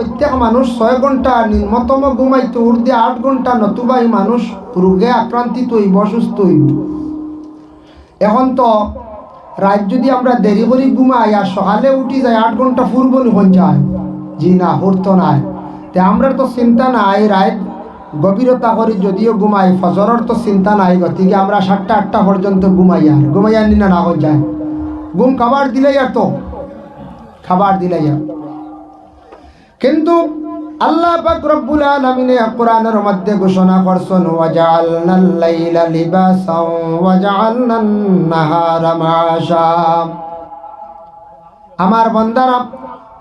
প্রত্যেক মানুষ ছয় ঘণ্টা নিম্নতম ঘুমাইতো উর্দে আট ঘণ্টা নতুবা এই মানুষ রোগে আক্রান্তিত হইব, অসুস্থ হইব। এখন তো রাত যদি আমরা দেরি করি ঘুমাই আর সকালে উঠি যাই আট ঘণ্টা পূর্ব নিখন যায়। জি না হুরতো নাই। তে আমরা তো চিন্তা নাই, রাত গভীরতা করি যদিও ঘুমাই, ফজরের তো চিন্তা নাই, গতিকে আমরা সাতটা, আটটা পর্যন্ত ঘুমাই আর ঘুমাই আনি না না যায়। ঘুম খাবার দিলেই আর তো, খাবার দিলেই আর। কিন্তু আল্লাহ পাক রব্বুল আলামিনে কোরআনের মধ্যে ঘোষণা করছেন ওয়াজআলনাল লাইলা লিবাসাও ওয়াজআলনান নাহারা মাআশা। আমার বান্দারা,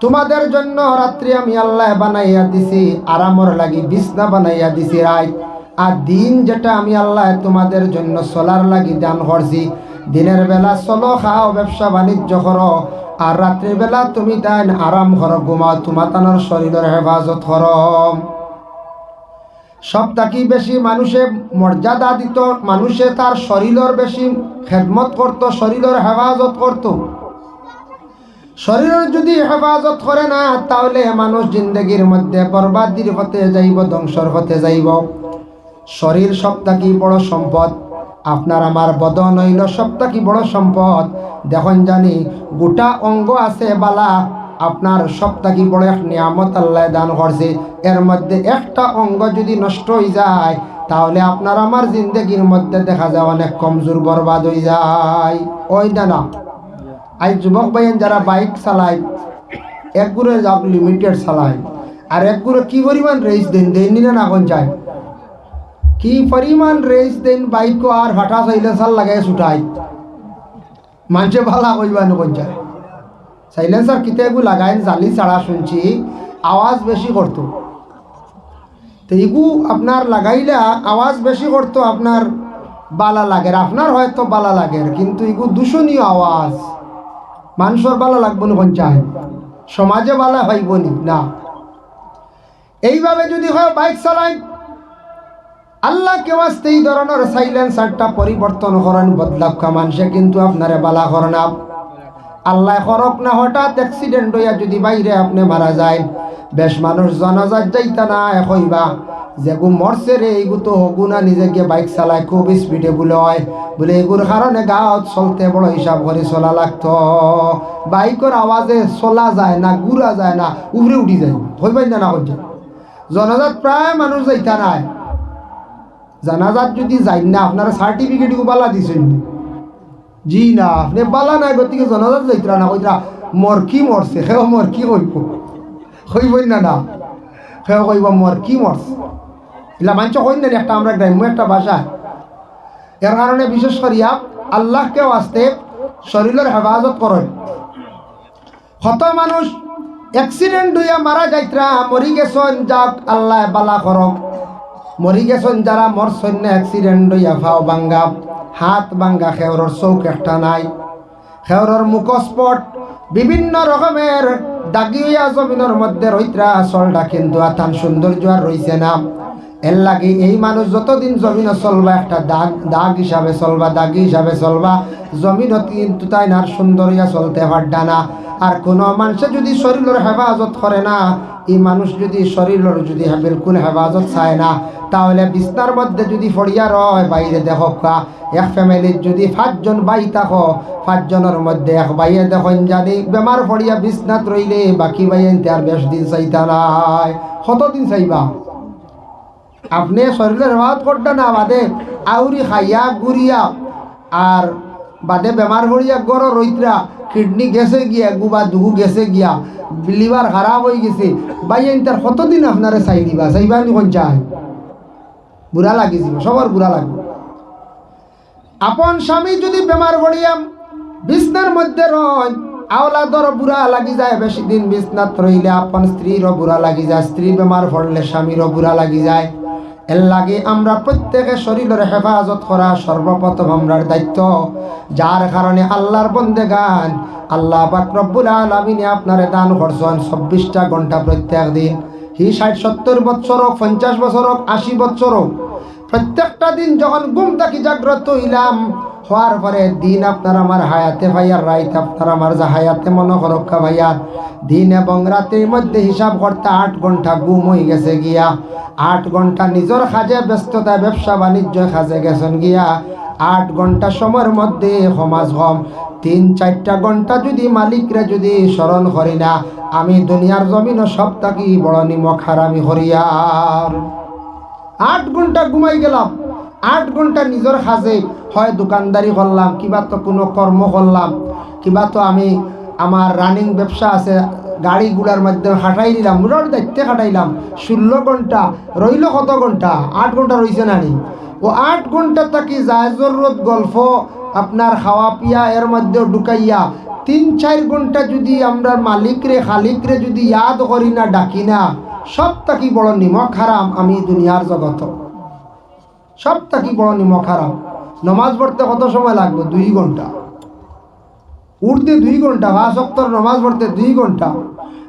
তোমাদের জন্য রাত্রি আমি আল্লাহ বানাইয়া দিছি, আরামর লাগি বিছনা বানাইয়া দিছি রাত। আর দিন যেটা আমি আল্লাহ তোমাদের জন্য চলার লাগি দান করছি দিনের বেলা চলো, খাও, ব্যবসা বাণিজ্য করো। আর রাত্রির বেলা তুমি তাই আরাম করো ঘুমাও তোমার তানোর শরীরের হেফাজত করো সব থাকি বেশি মানুষে মর্যাদা দিত, মানুষে তার শরীরের বেশি খেদমত করত শরীরের হেফাজত করত শরীরের যদি হেফাজত করে না, তাহলে মানুষ জিন্দগির মধ্যে বরবাদির পথে যাইব ধ্বংসর পথে যাইব। শরীর সব থাকি বড় সম্পদ। আপনার আমার বদন হইল সব কি বড় সম্পদ। দেখুন জানি, গোটা অঙ্গ আছে বালা, আপনার সব কি বড় এক নিয়ামত আল্লাহ দান করছে। এর মধ্যে একটা অঙ্গ যদি নষ্ট হয়ে যায়, তাহলে আপনার আমার জিন্দগির মধ্যে দেখা যায় অনেক কমজোর বরবাদ হয়ে যায়। ওই দানা আজ যুবক ভাইয়েন যারা বাইক চালায়, এক গুড়ে যাক লিমিটেড চালায়, আর এক গুড়ে কি পরিমাণ রেস দিন দেন না না কোন যায় কি পরিমাণ রেস দেন বাইক আর হঠাৎ সাইলেন্সার লাগাই ছুটাই। মানুষে ভালা কইবা কোন যায় সাইলেন্সার কিতে এগু লাগাই জালি ছাড়া শুনছি আওয়াজ বেশি করতো তো এগু আপনার লাগাইলে আওয়াজ বেশি করতো আপনার বালা লাগে। আপনার হয়তো বালা লাগে, কিন্তু এগু দূষণীয় আওয়াজ মানুষের বালা লাগবো না চায় সমাজে বালা হইব না? এইভাবে যদি হয় বাইক চালাই আল্লাহ কেউ আসতে এই ধরনের সাইলেন্সারটা পরিবর্তন করেন বদলাক্ষা মানুষে কিন্তু আপনারে বালা করে না। আল্লাহ করক না, হঠাৎ অ্যাক্সিডেন্ট হইয়া যদি বাইরে আপনি মারা যায়, বেশ মানুষ জনাজাত যাইতা না হইবা। যেগু মরছে রে এইগু তো হগু না নিজেকে বাইক চালায়, খুব স্পিডে বলে হয়। বলে এগুর কারণে গাঁত চলতে বড় হিসাব করে চলা লাগতো। বাইকের আওয়াজে চলা যায় না, ঘুরা যায় না, উবরে উঠি যায়। হইবাই না না জনাজাত প্রায় মানুষ যাইতা নাই। জানাজাত যদি যাই না, আপনারা সার্টিফিকেট বালা দিছেন। জি না, আপনি বালা নাই, গতিকে জনাজাত যাইতরা না কইতরা মর কি মরছে সেও মর কি কইব? কইবই না না। সেও কইব মর কি মরছে এলা মাঞ্চ কই না একটা আমরা গ্রাম্য একটা ভাষা। এর কারণে বিশেষ করিয়া আল্লাহকে আসতে শরীরের হেফাজত করেন কত মানুষ অ্যাক্সিডেন্ট হইয়া মারা যাইতরা মরি গেছন যাক আল্লাহ বালা করক মরি গেছন যারা মরছন না অ্যাক্সিডেন্ট হইয়া ফাও বাঙ্গা হাত বাঙ্গা খেওরর চৌক একটা নাই। খেওরর মুখস্পট বিভিন্ন রকমের দাগি হইয়া জমিনের মধ্যে রইত্রা চলটা কিন্তু আথান সৌন্দর্য আর রইছে না। এর লাগে এই মানুষ যতদিন জমিনে চলবা, একটা দাগ দাগ হিসাবে চলবা, দাগি হিসাবে চলবা জমিনত কিন্তু তাই আর সুন্দর হইয়া চলতে পারডা না। আর কোনো মানুষে যদি শরীরের হেফাজত করে না এই মানুষ যদি শরীরের যদি বিলকুল হেফাজত চায় না, তাহলে বিছনার মধ্যে যদি ফড়িয়া রয়, বাইরে দেখো এক ফ্যামিলির যদি পাঁচজন বাই থাকো, পাঁচজনের মধ্যে এক বাইয়ে দেখেন জানি বেমার ফড়িয়া বিছনাত রইলে, বাকি বাইয়ে আর বেশ দিন চাইতা নাই। কতদিন চাইবা? আপনি শরীরের হেফাজত করতে না বাদে আউরি খাইয়া গুড়িয়া আর বাদে বেমার পড়িয়া গড় রইতরা কিডনি গেছে গিয়া, গুবা দুগু গেছে গিয়া, লিভার খারাপ হয়ে গেছে। বাইন তার কতদিন আপনারে চাই দিবা? চাইবা নি কোন চাই বুড়া লাগিছিল সবার বুড়া লাগবে আপন স্বামী যদি বেমার পড়িয়া বিছনার মধ্যে রয় আওলাদর বুড়া লাগি যায় বেশি দিন বিছনাত রইলে আপন স্ত্রীরও বুড়া লাগি যায় স্ত্রী বেমার পড়লে স্বামীরও বুড়া লাগি যায়। এর লাগে আমরা প্রত্যেকে শরীরের হেফাজত করা সর্বপ্রথম আমরার দায়িত্ব। যার কারণে আল্লাহর বন্দে গান আল্লাহ বাকরব্বুল আলমিনে আপনারে দান করছেন চব্বিশটা ঘণ্টা প্রত্যেক দিন। হি ষাট সত্তর বছর হোক পঞ্চাশ বছর হোক আশি বছর হোক প্রত্যেকটা দিন যখন ঘুম থাকি জাগ্রত হইলাম হওয়ার পরে দিন আপনার আমার হায়াতে ভাইয়ার রাইত আপনার আমার যা হায়াতে মনে রক্ষা ভাইয়ার দিন এবং রাতের মধ্যে হিসাব করতে আট ঘণ্টা গুম হয়ে গেছে গিয়া। আট ঘণ্টা নিজের কাজে ব্যস্ততা ব্যবসা বাণিজ্য কাজে গেছেন গিয়া। আট ঘণ্টা সময়ের মধ্যে সমাজ হম তিন, চারটা ঘণ্টা যদি মালিকরা যদি স্মরণ করি না, আমি দুনিয়ার জমিন সব থাকি বড় নিমক হারামি হরিয়ার আট ঘণ্টা ঘুমাই গেলাম। আট ঘণ্টা নিজের সাজে হয় দোকানদারি করলাম, কিবা তো কোনো কর্ম করলাম, কিবা তো আমি আমার রানিং ব্যবসা আছে, গাড়িগুলার মাধ্যমে হাঁটাই দিলাম রোড দায়িত্বে হাঁটাইলাম, ষোলো ঘণ্টা, রইল কত ঘণ্টা? আট ঘণ্টা রইছে না নি? ও আট ঘণ্টা যায় জরুরত গল্প, আপনার খাওয়া পিয়া এর মধ্যে ঢুকাইয়া তিন চার ঘণ্টা যদি আমরা মালিকরে, খালিকরে যদি ইয়াদ করি না, ডাকি না, সব থাকি বড় নিমক হারাম আমি দুনিয়ার জগত। সব থাকি বড় নিমক হারাম? নমাজ পড়তে কত সময় লাগবে? দুই ঘণ্টা। উঠতে দুই ঘণ্টা বা সপ্তাহ নমাজ পড়তে দুই ঘণ্টা।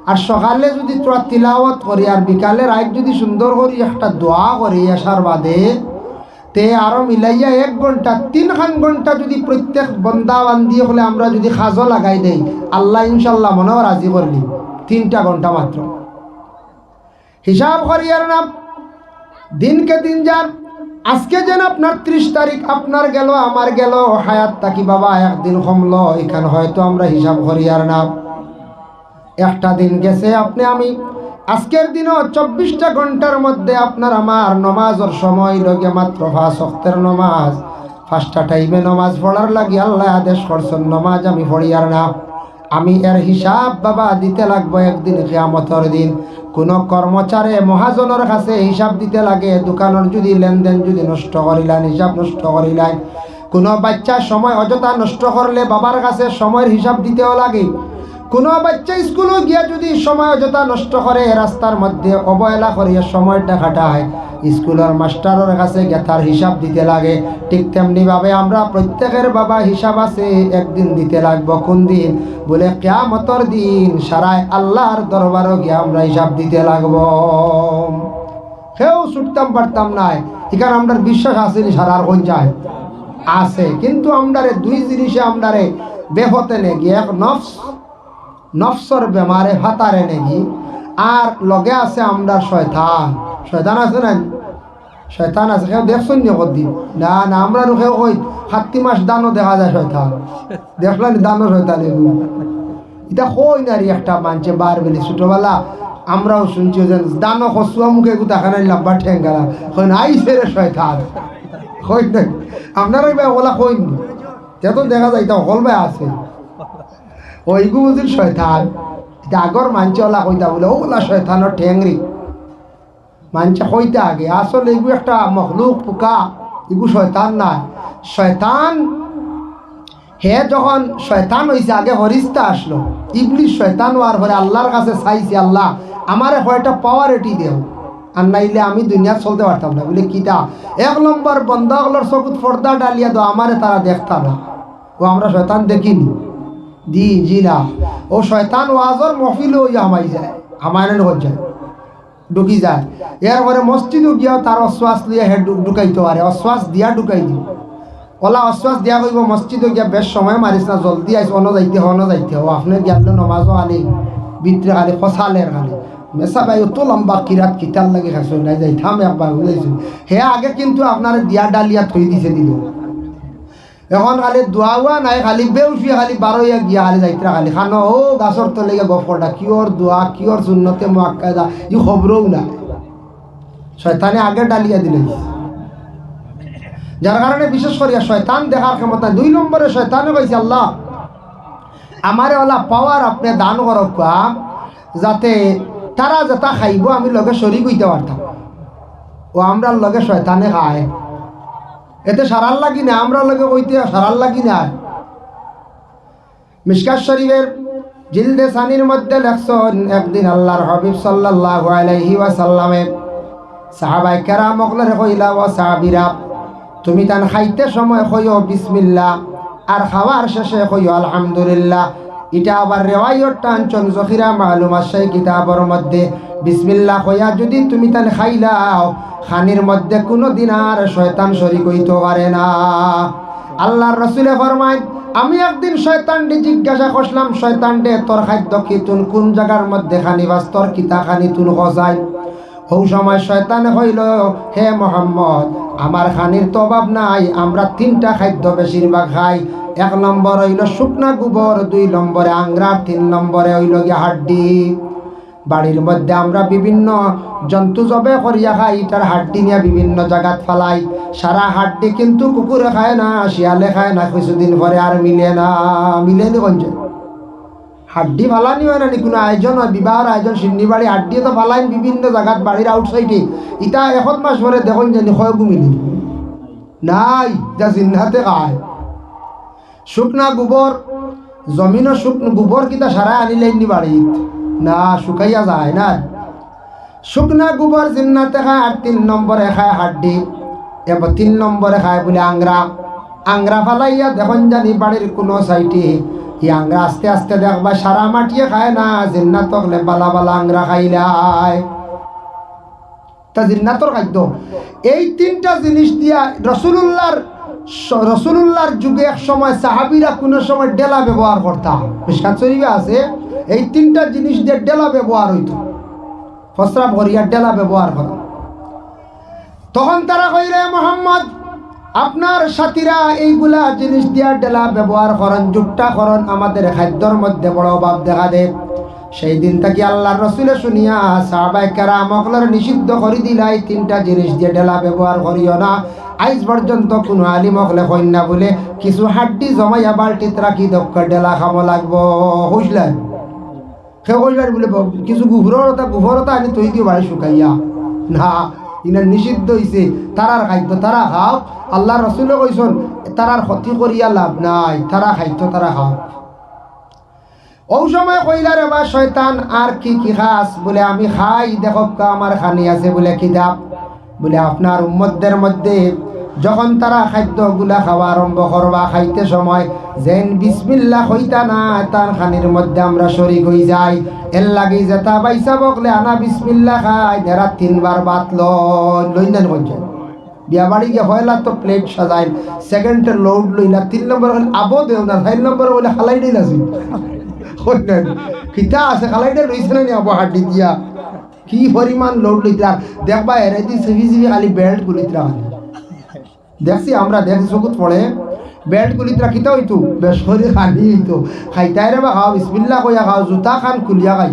আর সকালে যদি তোরা তিলাওয়াত করি আর বিকালে রাত যদি সুন্দর করি, একটা দোয়া করি আসার বাদে, তে আরও মিলাইয়া এক ঘণ্টা তিনখান ঘণ্টা যদি প্রত্যেক বন্দা বান্দি হলে আমরা যদি সাজো লাগাই দেই, আল্লাহ ইনশাল্লাহ মনেও রাজি করলি তিনটা ঘণ্টা মাত্র। হিসাব করি আর নাম। দিনকে দিন যান আজকে যেন আপনার ত্রিশ তারিখ আপনার গেল, আমার গেল হায়াত তাকি বাবা, একদিন কমলো এখানে হয়তো আমরা হিসাব করি আর না। একটা দিন গেছে আপনি, আমি আজকের দিনও চব্বিশটা ঘণ্টার মধ্যে আপনার আমার নমাজের সময় লগে মাত্র ফাঁস অক্তের নমাজ। পাঁচটা টাইমে নমাজ পড়ার লাগি, আল্লাহ আদেশ করছেন, নমাজ আমি পড়ি আর না। আমি এর হিসাব বাবা দিতে লাগবো একদিন, কেয়ামতর দিন। কোনো কর্মচারে মহাজনের কাছে হিসাব দিতে লাগে দোকানের যদি লেনদেন যদি নষ্ট করিলেন, হিসাব নষ্ট করিলেন। কোনো বাচ্চা সময় অযথা নষ্ট করলে বাবার কাছে সময়ের হিসাব দিতেও লাগে। কোনো বাচ্চা স্কুলে গিয়া যদি সময় অযথা নষ্ট করে, রাস্তার মধ্যে অবহেলা করিয়া সময়টা কাটায়। স্কুলের মাস্টারের কাছে গিয়ে তার হিসাব দিতে লাগে। ঠিক তেমনিভাবে আমরা প্রত্যেকের বাবা হিসাব আছে, একদিন দিতে লাগবো কোন দিন? বলে কেয়ামতর দিন সারায় আল্লাহর দরবারও গিয়ে আমরা হিসাব দিতে লাগবো। কেউ ছুটতাম পারতাম নাই। এখানে আমরা বিশ্বাস আছে সারার কোন যায়? আছে। কিন্তু আমরারে দুই জিনিসে আমরারে বেহতে নেগি। এক নফস, নফসর বেমারে হাতারে নেগি। আর লগে আছে আমরা শয়তান। শয়তান আছে নাই? শয়তান আছে কেউ দেখছেন নি কদিন না না, আমরা কেউ কই, সাতটি মাস দানও দেখা যায় শয়তান। দেখলেন দানও শয়তান এগুলো এটা কই নারী একটা মানছে বার বেলি? ছোটবেলা আমরাও শুনছি যে দানো কসুয়া মুখে গুতা খানা লাম্বা ঠেঙ্গালা কই আইসে রে শয়তান? কই না আপনারা ভাই ওলা কই নি? তো দেখা যায় এটা হল ভাই আছে। ওইগু বুঝিল শয়তান। এটা আগর মানছে ওলা কইতা বলে ওলা শয়তানের ঠেংরি। মানছে কইতে আগে, আসলে এগু একটা মখলুক পোকা এগু শয়তান না শয়তান, হে যখন শয়তান হয়েছে আগে হরিস্তা আসলো। ইবলিশ শয়তান হওয়ার পরে আল্লাহর কাছে চাইছে, আল্লাহ, আমারে কয়টা পাওয়ার এটি দেও। আর নাইলে আমি দুনিয়া চলতে পারতাম না। বলে, কিটা? এক নম্বর বন্ধগুলোর চকুত পর্দা ডালিয়া তো আমারে তারা দেখতা না। ও, আমরা শয়তান দেখিনি। দি জি না ও, শয়তান ওয়াজর মহফিল ওই আমাই যায় আমায় হয়ে যায়। ঢুকি যায়। এরপরে মসজিদও গিয়াও তার অশ্বাস লিয়া হে ঢুকাইতে পারে অশ্বাস দিয়া ঢুকাই দিও। ওলা অশ্বাস দিয়া কইব মসজিদে গিয়া বেশ সময় মারিস না, জলদি আইস অন যাইতে হন যাইতে হো। আপনি গিয়ালে নমাজও আনি ভিতরে খালি ফসালের খালি। মেসা ভাই, অত লম্বা কিরাত কিতার লাগে খাইছো, নাই যাই, থাম একবার বুঝাইছো হে আগে কিন্তু আপনার দিয়া ডালিয়া থই দিছে দিল। এখন খালি দোয়া উয়া নাই, খালি বেউসি খালি বারোয়া গিয়া খালি যাইতে খালি খানো। ও গাছর তলে গিয়ে গফরটা কিয়র দোয়া কিয়র শূন্যতে মোয়াক্কাদা ই খবরও না শয়তানে আগে ডালিয়া দিলে। যার কারণে বিশেষ করিয়া শয়তান দেখার ক্ষমতা দুই নম্বরে শয়তানে কইছে আল্লাহ আমারে ওলা পাওয়ার আপনি দান করক যাতে তারা যেটা খাইব, আমি লগে শরিক হইতে পারতাম ও আমরা লগে শয়তানে খায়। এতে সারার লাগি না আমরা লগে ওইতে সারার লাগি না মিসকাত শরীফের জিলদে সানির মধ্যে লেখছেন, একদিন আল্লাহর হাবিব সাল্লাল্লাহু আলাইহি ওয়াসাল্লামে সাহাবাই কেরামকলরে কইলা, ও সাহাবিরা, তুমি তান খাইতে সময় কইও বিসমিল্লাহ, আর খাওয়ার শেষে কইও আলহামদুলিল্লাহ। এটা আবার রেওয়ায়ত টানচন, জখিরা মালুম আশাই কিতাবর মধ্যে। বিসমিল্লাহ হইয়া যদি তুমি তান খাইলাও খানির মধ্যে কোনো দিন আর শয়তান শরিক হইতে পারে না। আল্লাহর রসুলে ফরমায়, আমি একদিন শয়তানটি জিজ্ঞাসা করলাম শয়তানটে তোর খাদ্য কি তুন? কোন জায়গার মধ্যে খানি বাস? তোর কিতা খানি তুন? খসাই ওই সময় শয়তানে হইল, হে মোহাম্মদ, আমার খানির তো অভাব নাই, আমরা তিনটা খাদ্য বেশিরভাগ খাই। এক নম্বর হইল শুকনা গোবর, দুই নম্বরে আংরা তিন নম্বরে হইল গিয়া হাড্ডি। বাড়ির মধ্যে আমরা বিভিন্ন জন্তু জবে করিয়া খাই তার হাড্ডি নিয়ে বিভিন্ন জায়গাত ফালাই। সারা হাড্ডি কিন্তু কুকুরে খায় না, শিয়ালে খায় না, কিছুদিন পরে আর মিলে না, মিলে নি হাড্ডি ফালানি হয় না কোনো আয়োজন হয়? বিবাহর আয়োজন সিন্নি বাড়ি হাড্ডি তো ফালাইন বিভিন্ন জায়গাত বাড়ির আউটসাইডে ইটা এখন মাস পরে দেখুন জানি হয় মিলি। নাই যা জিন্নাতে খায়। শুকনা গোবর জমিনও শুকনো গোবর কিতা সারা আনিলেন নি বাড়িত না, শুকাইয়া যায় না। শুকনা গোবর জিন্নাতে খায় আর তিন নম্বরে খায় হাড্ডি। এবার তিন নম্বরে খায় বলে আংরা আংরা ফালাইয়া দেখুন জানি বাড়ির কোনো সাইটে ই আংরা আস্তে আস্তে দেখবা সারা মাটিয়ে খায় না জিন্নাত হলে বালা বালা আংরা খাইলাই তা জিন্নাতর খাদ্য এই তিনটা জিনিস দিয়া রসুলুল্লাহর রসুলুল্লাহর যুগে এক সময় সাহাবিরা কোনো সময় ডেলা ব্যবহার করতাম। মিসকাত শরীফে আছে, এই তিনটা জিনিস দিয়ে ডেলা ব্যবহার হইতো। ফসরা ভরিয়া ডেলা ব্যবহার করা। তখন তারা কইলে মোহাম্মদ আপনার সাথীরা এইগুলা জিনিস দিয়া ডেলা ব্যবহার করেন যুগটা করেন, আমাদের খাদ্যর মধ্যে বড় অভাব দেখা দেয়। সেই দিন থেকে আল্লাহ রসুলে শুনিয়া সাহাবাই কেরামকলার নিষিদ্ধ করে দিলাই, তিনটা জিনিস দিয়ে ডেলা ব্যবহার করিও না। আইজ পর্যন্ত কোনো আলিমকলে কন্যা বলে কিছু হাড্ডি জমাইয়া বাল্টিত রাখি, দক্ষ ডেলা খাম লাগবো। বুঝলেন সে কইলেন বলে কিছু গুহরতা গুহরতা আনি তৈ দিও বাড়ি শুকাইয়া। না ইনার নিষিদ্ধ হয়েছে তারার খাদ্য তারা খাও আল্লাহ রসুলে কইসন, তারার ক্ষতি করিয়া লাভ নাই। তারা খাদ্য তারা খাও ও সময় কইলা রে বা শয়তান, আর কি কি খাস? বলে, আমি খাই, দেখো, আমার খানি আছে, বলে, কিতাব? বলে, আপনার উম্মতদের মধ্যে যখন তারা খাদ্যগুলা খাওয়া আরম্ভ করবা, খাইতে সময় যেন বিসমিল্লা হইতা না, তার খানির মধ্যে আমরা শরিক হই যাই। এর লাগি যেতা বাইসা বকলে আনা বিসমিল্লা খাই এরা তিনবার বাত লই লই নেন বলছেন বিয়া বাড়ি গিয়ে হয়লা তো প্লেট সাজাইল সেকেন্ডের লোড লইলা, তিন নম্বর হলে আবো দেও না, চার নম্বর বলে হালাই দিল কইলেন কিতা আছে খালাইটা লইছে না আবো হাড্ডি দিয়া। কি পরিমাণ লোড লইতরা, দেখবা এরে দি সিভি খালি বেল্ট গুলিতরা খালি দেখছি আমরা দেখছি চকুত পড়ে। বেল্ট গুলিতরা কিতা হইতো বেশ করে খালি হইতো খাইতাই রে বা খাও বিসমিল্লা কইয়া খাও, জুতা খান খুলিয়া খাই।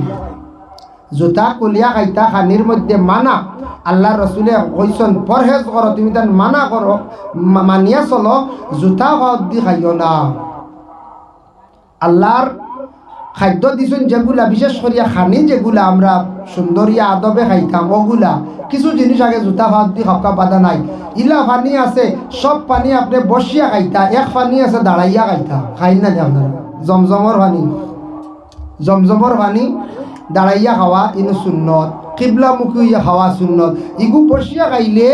জুতা কুলিয়া খাইতা খানির মধ্যে মানা। আল্লাহ রসুলে কইসন পরহেজ করো তুমি তার মানা করো মানিয়া চলো, জুতা হদ দি খাইও না। আল্লাহর খাদ্য দিছেন যেগুলা, বিশেষ করিয়া খানি যেগুলা আমরা সুন্দরিয়া আদবে খাইতাম ওগুলা কিছু জিনিস আগে জুতা ভাত দি হকা বাধা নাই। ইলা পানি আছে, সব পানি আপনি বসিয়া খাইতা, এক পানি আছে দাঁড়াইয়া খাইতা। খাই না যে আপনারা? জমজমর পানি। জমজমর পানি দাঁড়াইয়া খাওয়া ইনু সুন্নত। কিবলামুখী হইয়া খাওয়া সুন্নত। ইগু বসিয়া খাইলে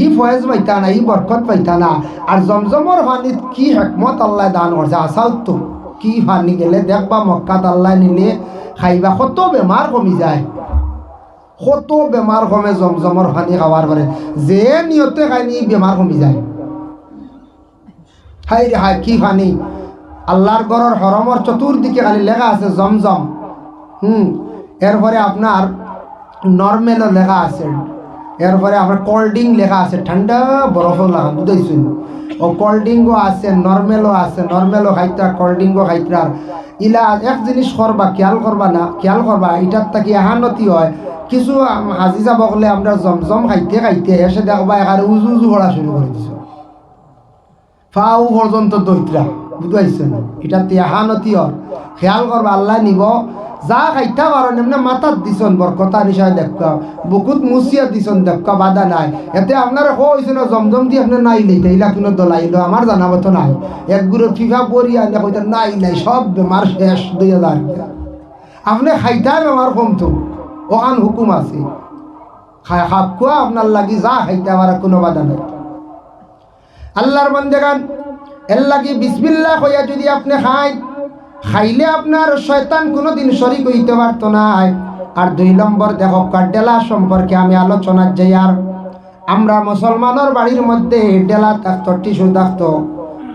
ই ফয়েজ পাইতা না, ই বরকত পাইতা না। আর জমজমর পানিত কি হেকমত আল্লাহ দান করছে আসাও তো কি পানি গেলে দেখবা মক্কাত আল্লাহ নিলে খাইবা কত বেমার কমি যায়। কত বেমার কমে জমজমর পানি খাওয়ার পরে যে নিয়তে খাইনি বেমার কমি যায়। হাই হাই, কি পানি আল্লাহর গড়র হরমর চতুর্দিকে খালি লেখা আছে, জমজম। হুম এরপরে আপনার নর্মেলও লেখা আছে। এরপরে আপনার কোল্ড ড্রিঙ্ক লেখা আছে, ঠান্ডা বরফও লাগা বুঝাইছেন? ও কোল্ড ড্রিঙ্কও আছে নর্মেলও আছে নর্মেলও খাইতা কোল্ড ড্রিঙ্কও খাইতার ইলা এক জিনিস করবা, খেয়াল করবা না, খেয়াল করবা, এটার থাকি এহানতি হয়। কিছু হাজি যাব গলে আমরা জমজম খাইতে খাইতে এসে দেখবা এখানে উজু উজু করা শুরু করে দিছে। ফাউ পর্যন্ত দৈত্রা, বুঝাইছেন? এটা তিয়াহানতি হয়। খেয়াল করবা, আল্লাহ নিব যা খাইতা পারো এমনি মাথাত দিছন বরকতা নিশায় দেখা বুকুত মুছিয়া দিছন দেখা বাধা নাই। এতে আপনারা কইছে না, জমজম দিয়ে আপনি নাই লইতে ইলা কোনো দলাইল আমার জানাব তো নাই। এক গুরু ফিফা পরি আনে কইতে নাই নাই সব বেমার শেষ দুই হাজার আপনি খাইতা বেমার কমতো ওখান হুকুম আছে। খাপ খোয়া আপনার লাগি যা খাইতে আমার কোনো বাধা নাই। আল্লাহর বন্দেগান এর লাগি বিসমিল্লাহ কইয়া যদি আপনি খাই খাইলে আপনার শয়তান কোনোদিন শরিক হইতে পারতো না। আর দুই নম্বর দেখো ডেলা সম্পর্কে আমি আলোচনা যাই আর আমরা মুসলমানের বাড়ির মধ্যে ডেলা থাকতো, টিস্যু থাকতো।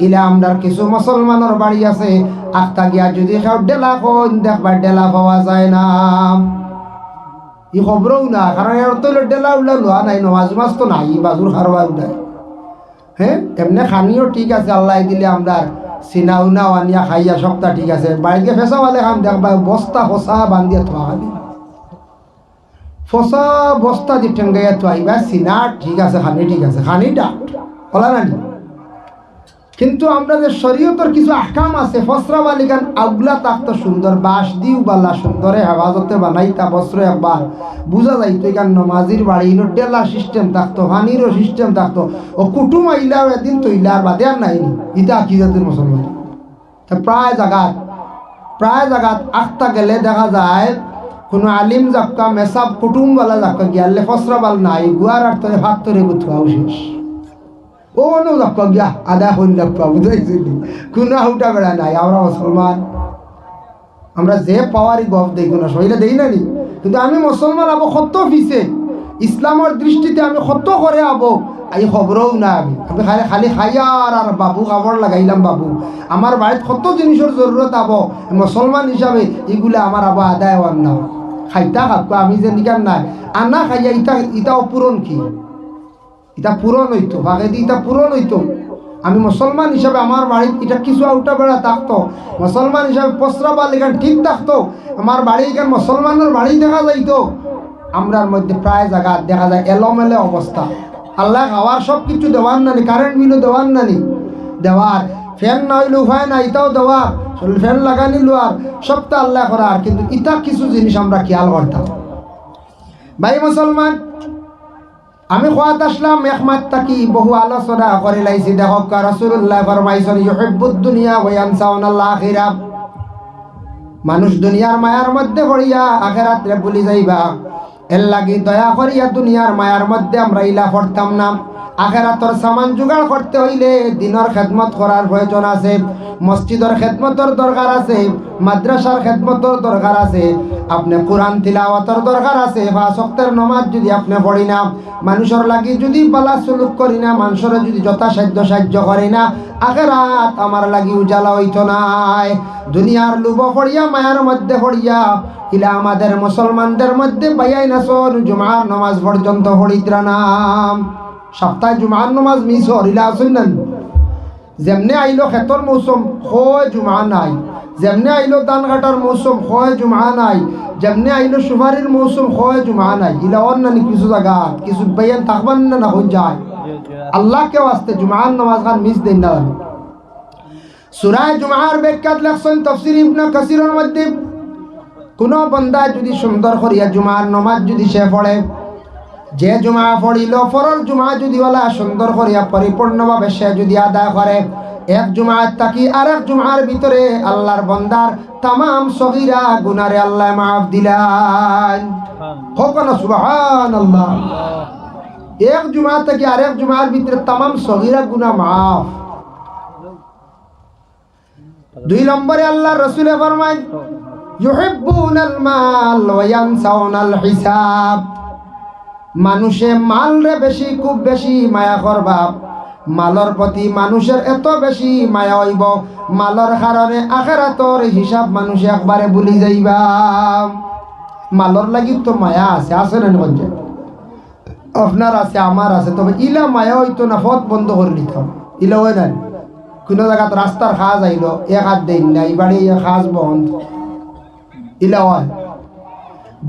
ইলা আমরার কিছু মুসলমানের বাড়ি আছে, আখতা গিয়া যদি কেউ ডেলা কোন দেখবা ডেলা পাওয়া যায় না। ই খবরও না, কারণ এর তো ডেলা উল্লা লোয়া নাই, নমাজ মাস তো নাই, বাজুর হারবার উঠায় হ্যাঁ এমনি খানিও ঠিক আছে, আল্লাহ দিলে আমরা চিনা উনা আনিয়া খাইয়া সপ্তাহ ঠিক আছে। বাড়িতে ফেসা পালে খাম দেখবা বস্তা ফসা বান্ধিয়া থোয়া খাবি ফসা বস্তা যে থোৱা থোয়াইবা চিনা ঠিক আছে, খানি ঠিক আছে। খানিটা হলা নানি কিন্তু আমরা যে শরীয়তর কিছু আহকাম আছে, ফসরা বালিকান আউগলা তাকতো সুন্দর, বাঁশ দিও বালা সুন্দরে হেফাজতে বানাইতা বস্ত্র একবার বুঝা যাইতো এখান নমাজির বাড়ি, ইনো ডেলা সিস্টেম থাকতো পানিরও সিস্টেম থাকতো ও কুটুম আইলাও এদিন তো তৈলার বাদে আর নাই ইটা কি জাতির মুসলমান? তা প্রায় জাগাত, প্রায় জায়গাত আখতা গেলে দেখা যায়, কোনো আলিম জাক্কা, মেসাব কুটুমবালা জাক্কা গিয়ালে ফসরা বাল নাই, গুয়ার আর তোরে ভাত তোরে গুথুয়াও শেষ। ও নো জাক্কা গিয়া আদা হইল জাক্কা বুঝাইছি কোনো হুটা বেড়া নাই, আমরা মুসলমান। আমরা যে পাওয়ারই গপ দেই, কোনো শরীরে দেই না নি। কিন্তু আমি মুসলমান আবো সত্য ফিসে ইসলামের দৃষ্টিতে আমি সত্য করে আবো এই খবরও না আমি। আমি খালি খালি খাইয়ার আর বাবু খাবার লাগাইলাম বাবু। আমার বাড়িত কত জিনিসের জরুরত আবো মুসলমান হিসাবে এগুলো আমার আবো আদায় হওয়ার না খাইতা খাব, আমি যে নিকাম নাই। আনা খাইয়া ইটা ইটা অপূরণ কি? এটা পূরণ হইতো বাঘেদি এটা পূরণ হইতো। আমি মুসলমান হিসাবে আমার বাড়িতে এটা কিছু আউটা বেড়া থাকতো। মুসলমান হিসাবে পসরা এখান ঠিক থাকতো। আমার বাড়ি এখান মুসলমানের বাড়ি দেখা যাইতো। আমরার মধ্যে প্রায় জায়গা দেখা যায় এলোমেলে অবস্থা। আল্লাহ খাওয়ার সব কিছু দেওয়ার নানি কারেন্ট বিলও দেওয়ার নানি। দেওয়ার ফ্যান না হইলে উপায় না ইটাও দেওয়ার ফ্যান লাগানি লোয়ার সবটা আল্লাহ করার। কিন্তু ইটা কিছু জিনিস আমরা খেয়াল করতাম। ভাই মুসলমান আমি খোয়াত আসলাম একমাত তাকি বহু আলোচনা করে লাইছি। দেখক রাসুল্লাহ ফরমাইছেন, ইউহিব্বুদ দুনিয়া ওয়া ইয়ানসাউনাল আখিরা মানুষ দুনিয়ার মায়ার মধ্যে পড়িয়া আখেরাতে ভুলি যাইবা। এর লাগি দয়া করিয়া দুনিয়ার মায়ার মধ্যে আমরা ইলা পড়তাম না। আখেরাতর সামান জোগাড় করতে হইলে দিনের খেদমত করার প্রয়োজন আছে, মসজিদের খেদমতর দরকার আছে, মাদ্রাসার খেদমতর দরকার আছে। আপনি কোরআন তিলাওয়াতর দরকার আছে বা শক্তের নমাজ যদি আপনি পড়ি না, মানুষের লাগি যদি বালা সুলুক করি না, মানুষের যদি যথাসাধ্য সাহায্য করে না, আখেরাত আমার লাগি উজালা হইতো নাই। দুনিয়ার লুব পড়িয়া, মায়ার মধ্যে পড়িয়া, ইলা আমাদের মুসলমানদের মধ্যে বাইয়াই নাসন জুমার নমাজ পর্যন্ত পড়িত্রা নাম সপ্তাহে জুমার নমাজ মিস হর ইলা আসুন যেমনে আইলো খেতর মৌসুম হয় জুমা নাই। যেমনে আইলো ধান কাটার মৌসুম হয় জুমা নাই। যেমনে আইলো সুপারির মৌসুম হয় জুমা নাই। ইলা অন্যান্য কিছু জায়গা কিছু বাইয়ান থাকবান না না হয়ে যায় আল্লাহকে আসতে জুমার নমাজ খান মিস দেন না সুরায় জুমার ব্যাখ্যাত লেখছেন তফসির ইবনে কাসিরের মধ্যে। কোনো বন্দা যদি সুন্দর করিয়া জুমার নমাজ যদি সে পড়ে যে জুমা পড়িল ফরল জুমা যদি ওলা সুন্দর করিয়া পরিপূর্ণভাবে সে যদি আদায় করে এক জুমার তাকি আর এক জুমার ভিতরে আল্লাহর বন্দার তামাম সগিরা গুনারে আল্লাহ মাফ দিলেন। হোক না সুবহান আল্লাহ এক জুমা থেকে আরেক জুমার ভিতরে তামাম সগিরা গুনা মাফ। দুই নম্বরে আল্লাহ রসুলে ফরমায় ইউহিব্বুনাল মাল ওয়া ইয়ানসাউনাল হিসাব। মানুষে মাল রে বেশি, খুব বেশি মায়া করবা মালর প্রতি মানুষের এত বেশি মায়া হইব। মালর কারণে আখেরাতর হিসাব মানুষে একবারে ভুলি যাইবা মালর লাগি তো মায়া আছে আছে না গঞ্জে আপনার আছে আমার আছে, তবে ইলা মায়া হইতো না, পথ বন্ধ করে নিতাম ইলা হয় না কোনো জায়গাত রাস্তার খাজ আইলো এক হাত দেন না এই বাড়ি খাজ বন্ধ। ইলা হয়।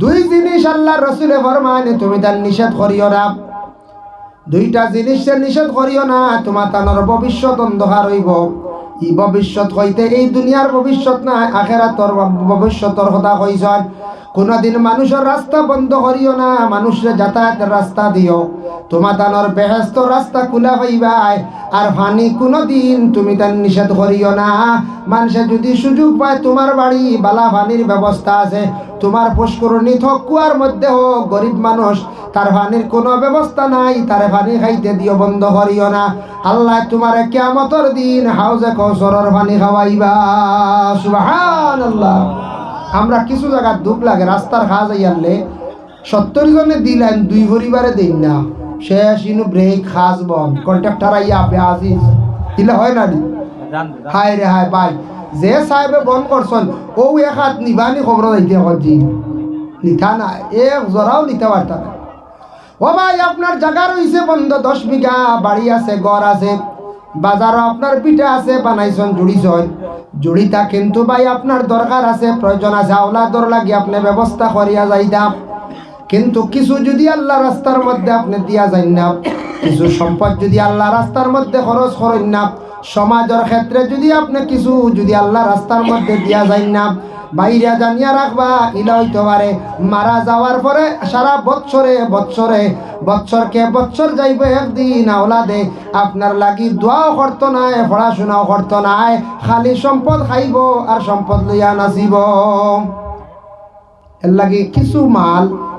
দুই জিনিস আল্লাহ রসুলে ফরমানে তুমি তার নিষেধ করিও না। দুইটা জিনিসের নিষেধ করিও না, তোমার তানোর ভবিষ্যৎ অন্ধকার হইব। ই ভবিষ্যৎ হইতে এই দুনিয়ার ভবিষ্যৎ না আখেরাতর ভবিষ্যতর কথা কইছন কোনদিন মানুষের রাস্তা বন্ধ করিও না, মানুষের যাতায়াতের রাস্তা দিও। তোমার তানোর বেহেস্ত রাস্তা খোলা হইবাই আর ফানি কোনদিন তুমি তার নিষেধ করিও না। মানুষে যদি সুযোগ পায়, তোমার বাড়ি, বালা ফানির ব্যবস্থা আছে। তোমার পুষ্করণী থকুয়ার মধ্যে হোক, গরিব মানুষ, তার পানির কোনো ব্যবস্থা নাই, তার পানি খাইতে দিও, বন্ধ করিও না। আল্লাহ তোমার কেমতর দিন হাউজে কৌসরের পানি খাওয়াইবা। সুবাহান আল্লাহ আমরা কিছু জায়গার দুঃখ লাগে রাস্তার খাওয়া যাই আনলে সত্তর জনে দিলেন দুই পরিবারে দিন না। শেষ ইনু ব্রেক খাস বন কন্ট্রাক্টর আইয়া আপে আজিজ দিলে হয় না হায় রে হায় ভাই। যে সাহেবে বন করছেন ও এক হাত নিবানি খবর দিতে করছি নিথা না এক জোড়াও নিতে পারতা না। ও ভাই আপনার জায়গা রয়েছে বন্ধ দশ বিঘা বাড়ি আছে ঘর আছে। বাজারও আপনার পিঠা আছে, বানাইছন জুড়িছন জুড়িতা কিন্তু ভাই আপনার দরকার আছে, প্রয়োজন আছে। আওলাদর লাগি আপনি ব্যবস্থা করিয়া যাইতাম। কিন্তু কিছু যদি আল্লাহ রাস্তার মধ্যে আপনি দিয়া যাই না, কিছু সম্পদ যদি আল্লাহ রাস্তার মধ্যে খরচ করেন না, সমাজের ক্ষেত্রে যদি আপনি কিছু যদি আল্লাহ রাস্তার মধ্যে দিয়া যাই না বাইরে জানিয়া রাখবা ইলা হইতে পারে। মারা যাওয়ার পরে সারা বৎসরে বৎসরে, বৎসরকে বৎসর যাইব একদিন আওলাদে। আপনার লাগি দোয়াও করত নাই পড়াশোনাও করত নাই খালি সম্পদ খাইব আর সম্পদ লইয়া নাচিব। এর লাগি কিছু মাল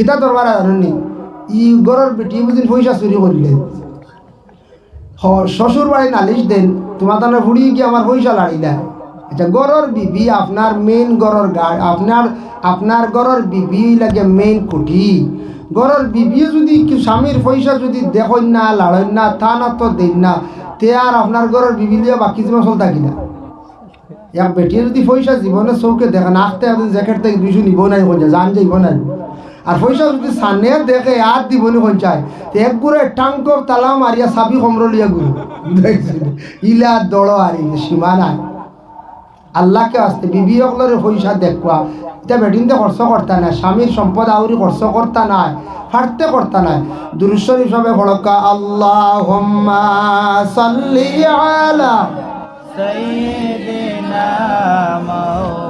কিতা দরবার জানি ই গরর বেটি বুঝিন পয়সা চুরি করলে। হ শ্বশুর বাড়ি নালিশ দেন, তোমার তাহলে ফুড়ি কি আমার পয়সা লাড়িলা? এটা গরর বিবি আপনার মেইন গরর গাড় আপনার আপনার গরর বিবি লাগে মেইন কুঠি গরর বিবিও যদি স্বামীর পয়সা যদি দেখেন না লাড়েন না, তা না তো দেন না, তে আর আপনার গরর বিবি লিয়ে বাকি জীবন চল থাকি না? এক বেটিয়ে যদি পয়সা জীবনে চৌকে দেখে না আখতে আপনি জ্যাকেট থেকে দুইশো নিব নাই জান যাইব না আর পয়সা যদি সানে দেখে, আর দিব নি কঞ্চায় এক গুড়ে টাঙ্ক তালা মারিয়া সাবি কমরলিয়া গুরু। ইলা দড় আর সীমা নাই। আল্লাহকে আসতে বিবি অকলরে পয়সা দেখবা এটা বেটিনতে খরচ করতে নাই, স্বামীর সম্পদ আউরি খরচ করতে নাই হাঁটতে করতে নাই। দুরুশ্বর হিসাবে ভড়কা আল্লাহ সাল্লি আলা সাইয়্যিদিনা মাওলানা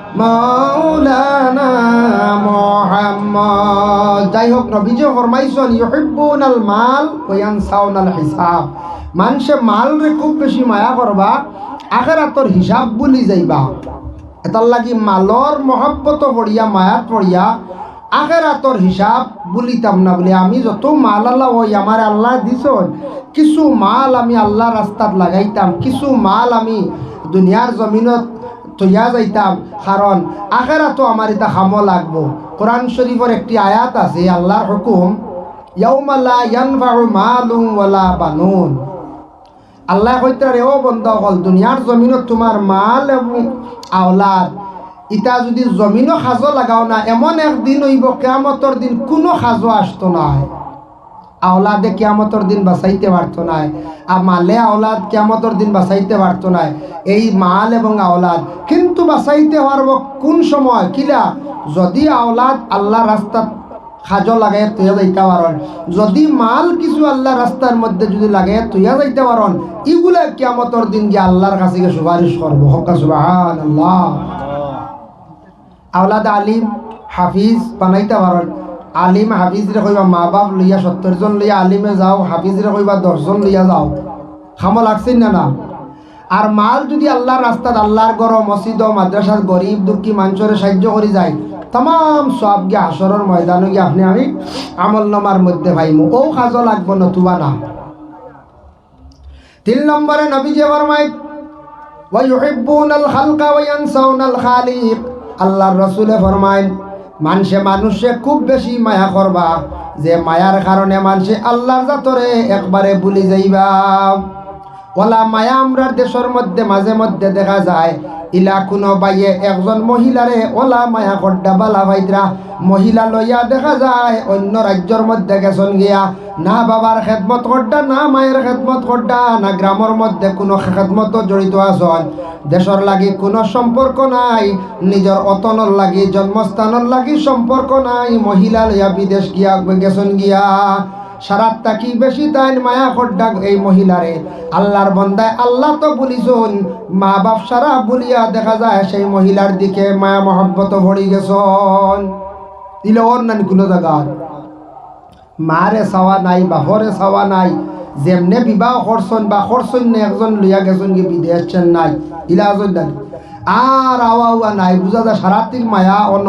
যাই হোক নবীজি ফরমাইছেন, ইউহিব্বুনাল মাল ওয়ানসাউনাল হিসাব। মানুষে মাল রে খুব বেশি মায়া করবা, আখেরাতর হিসাব বুলি যাইবা। এটার লাগি মালর মহব্বত পড়িয়া, মায়া পড়িয়া আখেরাতর হিসাব বলিতাম না বলে আমি যত মাল আল্লাহ ওই আমার আল্লাহ দিছন, কিছু মাল আমি আল্লাহ রাস্তাত লাগাইতাম, কিছু মাল আমি দুনিয়ার জমিনত তৈয়া যাইতাম, কারণ আখেরাতো আমার এটা খামো লাগবো। কোরআন শরীফের একটি আয়াত আছে আল্লাহর হুকুম বানুন। আল্লাহ বন্ধ হল জমিনত যদি সাজো না, এমন একদিন হইব কেয়ামতর দিন কোনো সাজো আসতো নাই। আওলাদে কেয়ামতর দিন বাঁচাইতে পারতো নাই। আর মালে আওলাদ কেয়ামতর দিন বাঁচাইতে পারতো নাই। এই মাল এবং আওলাদ কিন্তু বাঁচাইতে পারব কোন সময়? কিলা যদি আওলাদ আল্লাহ রাস্তাত সাজো লাগাই তুইয়া যাইতে পারন। যদি মাল কিছু আল্লাহ রাস্তার মধ্যে যদি লাগে তুইয়া যাইতে পারন ইগুলা কেয়ামতর দিন গিয়ে আল্লাহর কাছে সুপারিশ করব। হকা সুবাহ আল্লাহ আওলাদ আলিম, হাফিজ বানাইতে পারেন। আলিম হাফিজরে কইবা মা বাপ লইয়া সত্তর জন লইয়া আলিমে যাও, হাফিজরে কইবা দশজন লইয়া যাও। খামো লাগছেন না না? আর মাল যদি আল্লাহর রাস্তাত আল্লাহর গড় মসজিদ, মাদ্রাসার গরিব, দুঃখী মাঞ্চরে সাহায্য করে যায় তাম সব গিয়ে আসরের ময়দানে গিয়ে আপনি আমি আমল নমার মধ্যে ভাই ও কাজও লাগবো নতুবা না। তিন নম্বরে নবীজে যে ওয়াইহিব্বুনাল খালকা ওয়ায়ানসাউনাল খালিক। আল্লাহর রাসূলে ফরমায় মানুষে মানুষে খুব বেশি মায়া করবা, যে মায়ার কারণে মানুষে আল্লাহর জাতরে একবারে ভুলি যাইবা। ওলা মায়া আমরার দেশের মধ্যে, মাঝে মধ্যে দেখা যায়। ইলা কোনো বাইয়ে একজন মহিলারে ওলা মায়া কড্ডা বালা ভাইদরা মহিলা লইয়া দেখা যায়, অন্য রাজ্যর মধ্যে গেছন গিয়া। না বাবার খেদমত কড্ডা না মায়ের খেদমত কড্ডা না গ্রামের মধ্যে কোনো খেদমত জড়িত আসন দেশর লাগি কোনো সম্পর্ক নাই, নিজের অতনর লাগি, জন্মস্থানের লাগি সম্পর্ক নাই, মহিলা লইয়া বিদেশ গিয়া গেছন গিয়া। সারাত তাকি বেশি তাই মায়া খড্ডা এই মহিলারে। আল্লাহর বন্দায় আল্লাহ তো বলিছুন মা বাপ সারা বলিয়া দেখা যায় সেই মহিলার দিকে মায়া মহব্বত ভরি গেছন দিলে ওর নানি কোনো জায়গা? মারে চাওয়া নাই বাহরে চাওয়া নাই। যেমনে বিবাহ করছন বা করছন একজন লইয়া গেছন কি বিদেশ চেন্নাই? ইলাজর দানি। আর আওয়া উয়া নাই, বুঝা যায় সারাতির মায়া অন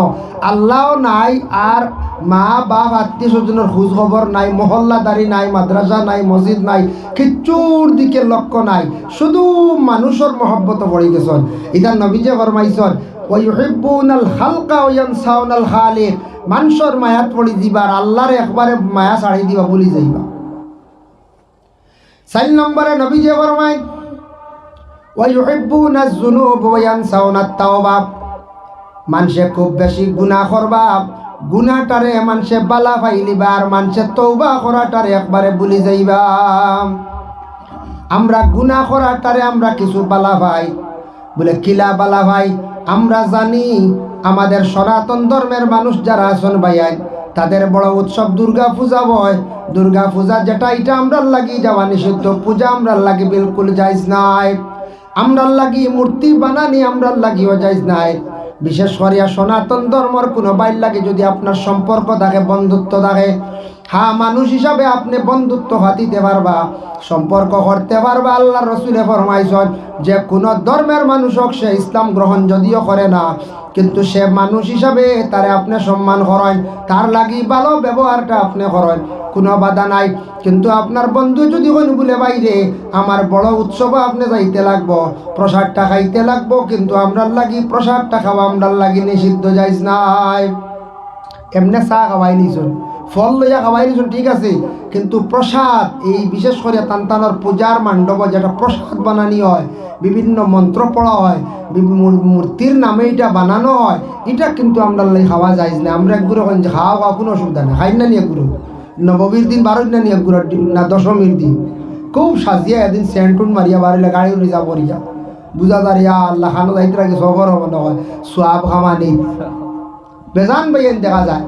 আল্লাহও নাই, আর মা, বাপ, আত্মীয় স্বজনের খোঁজ খবর নাই, মহল্লাদারি নাই, মাদ্রাসা নাই, মসজিদ নাই, কিচ্ছুর দিকে লক্ষ্য নাই। শুধু মানুষের মহব্বত পড়ে গেছন। এটা নবীজে ফরমাইছন ওয়াইহিব্বুনাল হালকা ওয়ায়ানসাউনাল খালিক মানুষের মায়াত পড়ি দিবার আল্লাহর একবারে মায়া ছাড়ি দিবা বলি যাইবা। চার নম্বরে নবীজে ফরমাই মানুষে খুব বেশি গুনাহ করবা। গুনাহটারে মানুষে বালা পাইলিবা আর মানুষে তৌবা করাটারে একবারে ভুলি যাইবা। আমরা গুনাহ করাটারে আমরা কিছু বালা পাই বলে কিলা বালা ভাই? আমরা জানি আমাদের সনাতন ধর্মের মানুষ যারা আছেন ভাইয়াই তাদের বড় উৎসব দুর্গা পূজা বয়। দুর্গা পূজা যেটা, এটা আমরা লাগি যাওয়া নিষিদ্ধ। পূজা আমরা লাগি বিলকুল যাইজ নাই। আমরা লাগি মূর্তি বানানি আমরা লাগিও যাইজ নাই। বিশেষ করিয়া সনাতন ধর্মর কোনো বাইর লাগে যদি আপনার সম্পর্ক থাকে, বন্ধুত্ব থাকে, হা, মানুষ হিসাবে আপনি বন্ধুত্ব হাতিতে পারবা, সম্পর্ক করতে পারবা আল্লাহ রসুলে ফরমাইছেন, যে কোনো ধর্মের মানুষ হোক, সে ইসলাম গ্রহণ যদিও করে না, কিন্তু সে মানুষ হিসাবে তারে আপনি সম্মান করেন, তার লাগি ভালো ব্যবহারটা আপনি করেন। কোনো বাধা নাই। কিন্তু আপনার বন্ধু যদি কোন বলে বাইরে, আমার বড় উৎসবে আপনি যাইতে লাগবো, প্রসাদটা খাইতে লাগবো, কিন্তু আমরার লাগি প্রসাদটা খাওয়া আমরার লাগি নিষিদ্ধ যাইস নাই। এমনি চা খাওয়াই নিছুন ফল লইয়া খাওয়াই নিছুন ঠিক আছে, কিন্তু প্রসাদ, এই বিশেষ করে তান্তানোর পূজার মান্ডব যেটা প্রসাদ বানানি হয়, বিভিন্ন মন্ত্র পড়া হয় মূর্তির নামে এটা বানানো হয়, এটা কিন্তু আমরা খাওয়া যায় না আমরা একগুলো খাওয়া খাওয়া কোনো অসুবিধা নেই। খাই না নিয়ে গুরু নবমীর দিন বারোই না নিয়ে দিন, না, দশমীর দিন। খুব সাজিয়া এদিন স্যান্টুন মারিয়া বাড়িলে গাড়ি উড়ে যা পড়িয়া। বুঝা দাঁড়িয়া আল্লাহ খানো যাইতে রাখি সফর হবে সোয়াব খামানি। বেজান বাইন দেখা যায়।